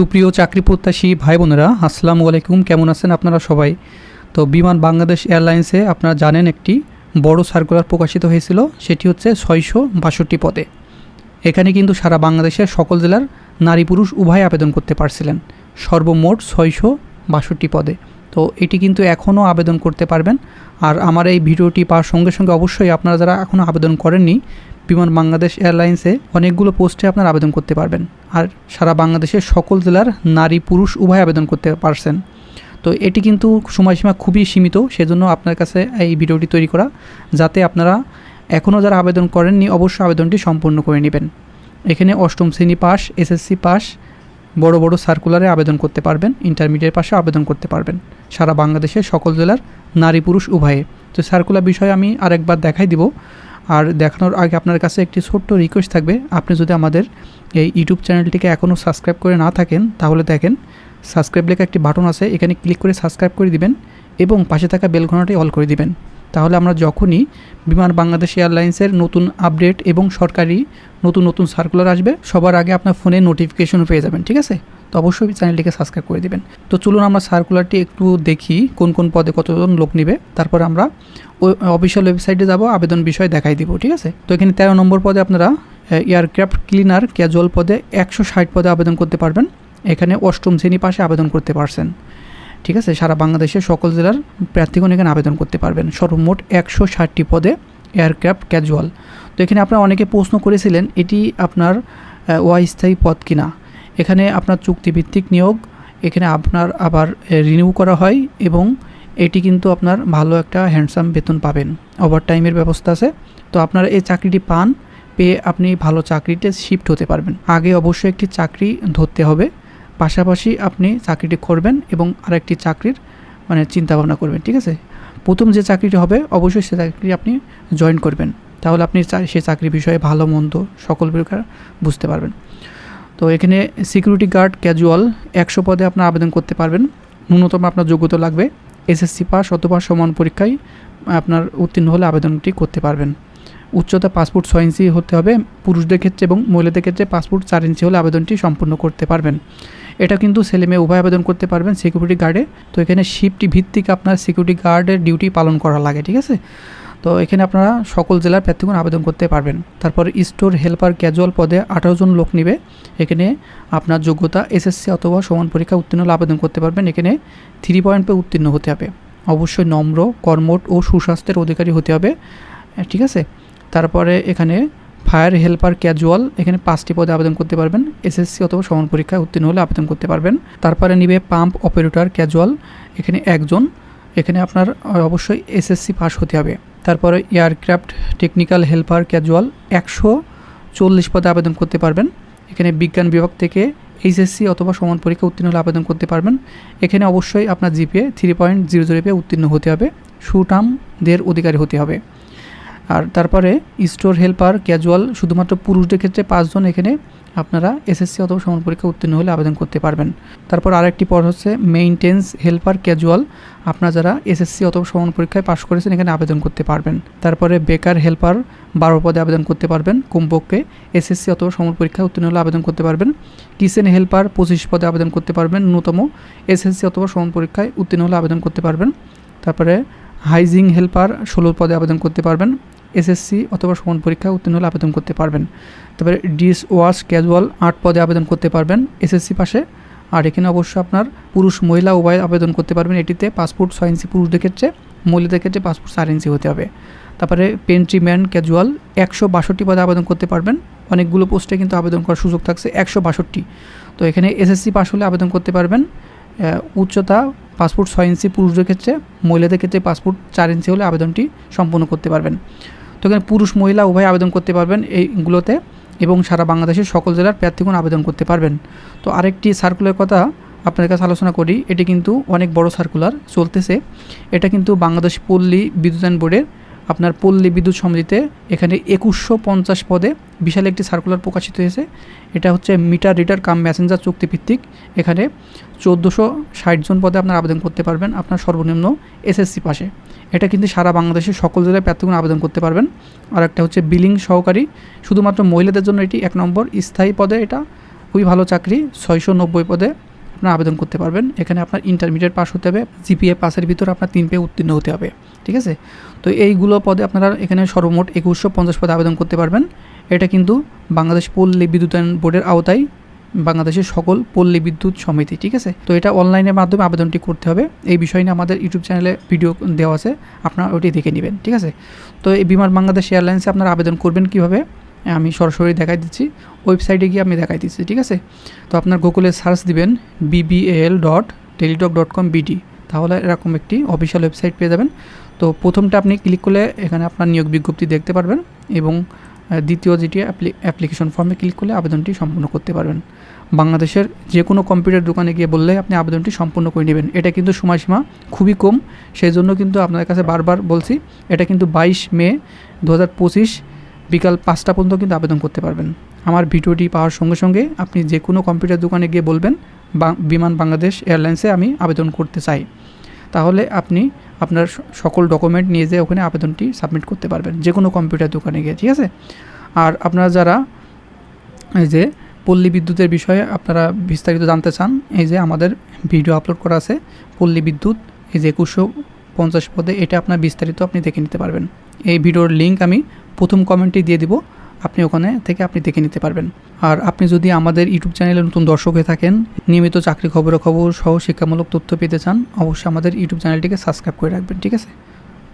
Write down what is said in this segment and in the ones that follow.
সুপ্রিয় চাকরি প্রত্যাশী ভাই বোনেরা আসসালামু আলাইকুম। কেমন আছেন আপনারা সবাই? তো বিমান বাংলাদেশ এয়ারলাইন্সে আপনারা জানেন একটি বড় সার্কুলার প্রকাশিত হয়েছিল, সেটি হচ্ছে ছয়শো বাষট্টি পদে। এখানে কিন্তু সারা বাংলাদেশের সকল জেলার নারী পুরুষ উভয় আবেদন করতে পারছিলেন। সর্বমোট ছয়শো বাষট্টি পদে। তো এটি কিন্তু এখনও আবেদন করতে পারবেন। আর আমার এই ভিডিওটি পাওয়ার সঙ্গে সঙ্গে অবশ্যই আপনারা যারা এখনও আবেদন করেননি বিমান বাংলাদেশ এয়ারলাইন্সে অনেকগুলো পোস্টে আপনারা আবেদন করতে পারবেন। আর সারা বাংলাদেশের সকল জেলার নারী, পুরুষ উভয় আবেদন করতে পারছেন। তো এটি কিন্তু সময়সীমা খুবই সীমিত, সেজন্য আপনার কাছে এই ভিডিওটি তৈরি করা, যাতে আপনারা এখনও যারা আবেদন করেননি, অবশ্যই আবেদনটি সম্পূর্ণ করে নেবেন। এখানে অষ্টম শ্রেণি পাস, এসএসসি পাস, বড় বড় সার্কুলারে আবেদন করতে পারবেন, ইন্টারমিডিয়েট পাশে আবেদন করতে পারবেন। সারা বাংলাদেশের সকল জেলার নারী, পুরুষ উভয়ে। তো সার্কুলার বিষয়ে আমি আরেকবার দেখাই দিব। আর দেখানোর আগে আপনার কাছে একটি ছোট্ট রিকোয়েস্ট থাকবে। আপনি যদি আমাদের এই ইউটিউব চ্যানেলটিকে এখনও সাবস্ক্রাইব করে না থাকেন, তাহলে দেখেন সাবস্ক্রাইব লেখা একটি বাটন আছে, এখানে ক্লিক করে সাবস্ক্রাইব করে দিবেন এবং পাশে থাকা বেল ঘন্টাটি অল করে দিবেন। তাহলে আমরা যখনই বিমান বাংলাদেশ এয়ারলাইন্সের নতুন আপডেট এবং সরকারি নতুন নতুন সার্কুলার আসবে, সবার আগে আপনার ফোনে নোটিফিকেশন পেয়ে যাবেন, ঠিক আছে? তো অবশ্যই চ্যানেলটিকে সাবস্ক্রাইব করে দিবেন। তো চলুন আমরা সার্কুলারটি একটু দেখি কোন কোন পদে কতজন লোক নেবে। তারপর আমরা অফিসিয়াল ওয়েবসাইটে যাব, আবেদন বিষয় দেখাই দিব, ঠিক আছে? তো এখানে তেরো নম্বর পদে আপনারা এয়ারক্রাফট ক্লিনার ক্যাজুয়াল পদে একশো ষাট পদে আবেদন করতে পারবেন। এখানে অষ্টম শ্রেণি পাশে আবেদন করতে পারছেন, ঠিক আছে? সারা বাংলাদেশের সকল জেলার প্রার্থীগণ এখানে আবেদন করতে পারবেন। সর্বমোট একশো ষাটটি পদে এয়ারক্রাফট ক্যাজুয়াল তো এখানে আপনারা অনেকে প্রশ্ন করেছিলেন, এটি আপনার অস্থায়ী পদ কিনা? এখানে আপনার চুক্তিভিত্তিক নিয়োগ, এখানে আপনার আবার রিনিউ করা হয় এবং এটি কিন্তু আপনার ভালো একটা হ্যান্ডসাম বেতন পাবেন। ওভার টাইমের ব্যবস্থা আছে। তো আপনারা এই চাকরিটি পান, পেয়ে আপনি ভালো চাকরিতে শিফট হতে পারবেন। আগে অবশ্যই একটি চাকরি ধরতে হবে। পাশাপাশি আপনি চাকরিটি করবেন এবং আরেকটি চাকরির মানে চিন্তা ভাবনা করবেন, ঠিক আছে? প্রথম যে চাকরিটি হবে, অবশ্যই সে চাকরি আপনি জয়েন করবেন। তাহলে আপনি সে চাকরির বিষয়ে ভালো, মন্দ সকল প্রকার বুঝতে পারবেন। তো এখানে সিকিউরিটি গার্ড ক্যাজুয়াল একশো পদে আপনার আবেদন করতে পারবেন। ন্যূনতম আপনার যোগ্যতা লাগবে। এসএসসি পাস অথবা সমান পরীক্ষায় আপনার উত্তীর্ণ হলে আবেদনটি করতে পারবেন। উচ্চতা পাসপোর্ট ছয় ইঞ্চি হতে হবে। পুরুষদের ক্ষেত্রে এবং মহিলাদের ক্ষেত্রে পাসপোর্ট চার ইঞ্চি হলে আবেদনটি সম্পূর্ণ করতে পারবেন। এটা কিন্তু ছেলে মেয়ে উভয় আবেদন করতে পারবেন সিকিউরিটি গার্ডে তো এখানে শিফটি ভিত্তিক আপনার সিকিউরিটি গার্ডের ডিউটি পালন করা লাগে, ঠিক আছে? তো এখানে আপনারা সকল জেলার প্রার্থীগণ আবেদন করতে পারবেন। তারপর স্টোর হেল্পার ক্যাজুয়াল পদে আঠারো জন লোক নিবে। এখানে আপনার যোগ্যতা এসএসসি অথবা সমান পরীক্ষা উত্তীর্ণ হলে আবেদন করতে পারবেন। এখানে থ্রি পয়েন্ট পে উত্তীর্ণ হতে হবে। অবশ্যই নম্র কর্মট ও সুস্বাস্থ্যের অধিকারী হতে হবে। ঠিক আছে? তারপরে এখানে ফায়ার হেল্পার ক্যাজুয়াল, এখানে পাঁচটি পদে আবেদন করতে পারবেন। এসএসসি অথবা সমান পরীক্ষায় উত্তীর্ণ হলে আবেদন করতে পারবেন। তারপরে নিবে পাম্প অপারেটর ক্যাজুয়াল, এখানে একজন। এখানে আপনার, অবশ্যই এসএসসি পাস হতে হবে। তারপরে এয়ারক্রাফট টেকনিক্যাল হেল্পার ক্যাজুয়াল একশো চল্লিশ পদে আবেদন করতে পারবেন। এখানে বিজ্ঞান বিভাগ থেকে এইচএসসি অথবা সমান পরীক্ষা উত্তীর্ণ হলে আবেদন করতে পারবেন। এখানে অবশ্যই আপনার GPA three point zero zero pay উত্তীর্ণ হতে হবে। সুটামদের অধিকারী হতে হবে। আর তারপরে স্টোর হেল্পার ক্যাজুয়াল শুধুমাত্র পুরুষদের ক্ষেত্রে পাঁচজন এখানে আপনারা এসএসসি অথবা সমান পরীক্ষা উত্তীর্ণ হলে আবেদন করতে পারবেন। তারপর আরেকটি পদ হচ্ছে মেইনটেন্স হেল্পার ক্যাজুয়াল আপনারা যারা এসএসসি অথবা সমান পরীক্ষায় পাশ করেছেন, এখানে আবেদন করতে পারবেন। তারপরে বেকার হেল্পার বারো পদে আবেদন করতে পারবেন। কমপক্ষে এসএসসি অথবা সমান পরীক্ষায় উত্তীর্ণ হলে আবেদন করতে পারবেন। কিচেন হেল্পার পঁচিশ পদে আবেদন করতে পারবেন। ন্যূনতম এসএসসি অথবা সমান পরীক্ষায় উত্তীর্ণ হলে আবেদন করতে পারবেন। তারপরে হাইজিং হেল্পার ষোলো পদে আবেদন করতে পারবেন। এসএসসি অথবা সমান পরীক্ষায় উত্তীর্ণ হলে আবেদন করতে পারবেন। তারপরে ডিস ওয়াশ ক্যাজুয়াল আট পদে আবেদন করতে পারবেন এসএসসি পাশে। আর এখানে অবশ্য আপনার পুরুষ, মহিলা, উভয় আবেদন করতে পারবেন। এটিতে পাসপোর্ট ছয় ইঞ্চি পুরুষদের ক্ষেত্রে, মহিলাদের ক্ষেত্রে পাসপোর্ট চার ইঞ্চি হতে হবে। তারপরে পেন্ট্রিম্যান ক্যাজুয়াল একশো বাষট্টি পদে আবেদন করতে পারবেন। অনেকগুলো পোস্টে কিন্তু আবেদন করার সুযোগ থাকছে, একশো বাষট্টি। তো এখানে এসএসসি পাস হলে আবেদন করতে পারবেন। উচ্চতা পাসপোর্ট ছয় ইঞ্চি পুরুষদের ক্ষেত্রে, মহিলাদের ক্ষেত্রে পাসপোর্ট চার ইঞ্চি হলে আবেদনটি সম্পূর্ণ করতে পারবেন। তো এখানে পুরুষ, মহিলা উভয় আবেদন করতে পারবেন এইগুলোতে এবং সারা বাংলাদেশের সকল জেলার প্রার্থীগণ আবেদন করতে পারবেন। তো আরেকটি সার্কুলার কথা আপনাদের কাছে আলোচনা করি, এটি কিন্তু অনেক বড় সার্কুলার চলতেছে। এটা কিন্তু বাংলাদেশ পল্লী বিদ্যুতায়ন বোর্ডের আপনার পল্লী বিদ্যুৎ সমিতিতে এখানে একুশশো পঞ্চাশ পদে বিশাল একটি সার্কুলার প্রকাশিত হয়েছে। এটা হচ্ছে মিটার রিডার কাম ম্যাসেঞ্জার চুক্তিভিত্তিক। এখানে চোদ্দোশো জন পদে আপনার আবেদন করতে পারবেন আপনার সর্বনিম্ন এসএসসি পাশে। এটা কিন্তু সারা বাংলাদেশের সকল জেলায় প্রার্থীগণ আবেদন করতে পারবেন। আর একটা হচ্ছে বিলিং সহকারী। শুধুমাত্র মহিলাদের জন্য এটি এক নম্বর। স্থায়ী পদে এটা খুবই ভালো চাকরি, ছয়শো নব্বই পদে। আপনার আবেদন করতে পারবেন। এখানে আপনার ইন্টারমিডিয়েট পাস হতে হবে জিপিএ পাসের ভিতরে আপনার তিন পেয়ে উত্তীর্ণ হতে হবে, ঠিক আছে? তো এইগুলো পদে আপনারা এখানে সর্বমোট একুশশো পঞ্চাশ পদে আবেদন করতে পারবেন। এটা কিন্তু বাংলাদেশ পল্লী বিদ্যুতায়ন বোর্ডের আওতায়, বাংলাদেশের সকল পল্লী বিদ্যুৎ সমিতি, ঠিক আছে? তো এটা অনলাইনের মাধ্যমে আবেদনটি করতে হবে। এই বিষয় নিয়ে আমাদের ইউটিউব চ্যানেলে ভিডিও দেওয়া আছে, আপনারা ওটি দেখে নেবেন, ঠিক আছে? তো এই বিমান বাংলাদেশ এয়ারলাইন্সে আপনারা আবেদন করবেন কীভাবে? আমি সরাসরি দেখাই দিচ্ছি। ওয়েবসাইটে গিয়ে আমি দেখাই দিচ্ছি, ঠিক আছে? তো আপনার গুগলে সার্চ দিবেন BBL dot Teletalk dot com BD তাহলে এরকম একটি অফিসিয়াল ওয়েবসাইট পেয়ে যাবেন। তো প্রথমটা আপনি ক্লিক করলে এখানে আপনার নিয়োগ বিজ্ঞপ্তি দেখতে পারবেন এবং দ্বিতীয় যেটি অ্যাপ্লিকেশন ফর্মে ক্লিক করলে আবেদনটি সম্পূর্ণ করতে পারবেন। বাংলাদেশের যে কোনো কম্পিউটার দোকানে গিয়ে বললে আপনি আবেদনটি সম্পূর্ণ করে নেবেন। এটা কিন্তু সময়সীমা খুবই কম। সেই জন্য কিন্তু আপনার কাছে বারবার বলছি, এটা কিন্তু বাইশ মে দু হাজার পঁচিশ বিকাল পাঁচটা পর্যন্ত কিন্তু আবেদন করতে পারবেন। আমার ভিডিওটি পাওয়ার সঙ্গে সঙ্গে আপনি যে কোনো কম্পিউটার দোকানে গিয়ে বলবেন বিমান বাংলাদেশ এয়ারলাইন্সে আমি আবেদন করতে চাই। তাহলে আপনি আপনার সকল ডকুমেন্ট নিয়ে যেয়ে ওখানে আবেদনটি সাবমিট করতে পারবেন, যে কোনো কম্পিউটার দোকানে গিয়ে, ঠিক আছে? আর আপনারা যারা এই যে পল্লী বিদ্যুতের বিষয়ে আপনারা বিস্তারিত জানতে চান, এই যে আমাদের ভিডিও আপলোড করা আছে, পল্লী বিদ্যুৎ, এই যে একুশশো পঞ্চাশ পদে, এটা আপনার বিস্তারিত আপনি দেখে নিতে পারবেন। এই ভিডিওর লিঙ্ক আমি প্রথম কমেন্টটি দিয়ে দিব, আপনি ওখানে থেকে আপনি দেখে নিতে পারবেন। আর আপনি যদি আমাদের ইউটিউব চ্যানেলে নতুন দর্শক হয়ে থাকেন, নিয়মিত চাকরি খবর খবর সহ শিক্ষামূলক তথ্য পেতে চান, অবশ্যই আমাদের ইউটিউব চ্যানেলটিকে সাবস্ক্রাইব করে রাখবেন, ঠিক আছে?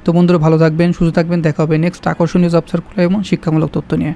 তো বন্ধুরা, ভালো থাকবেন, সুস্থ থাকবেন, দেখা হবে নেক্সট আকর্ষণীয় জব সার্কুলার এবং শিক্ষামূলক তথ্য নিয়ে।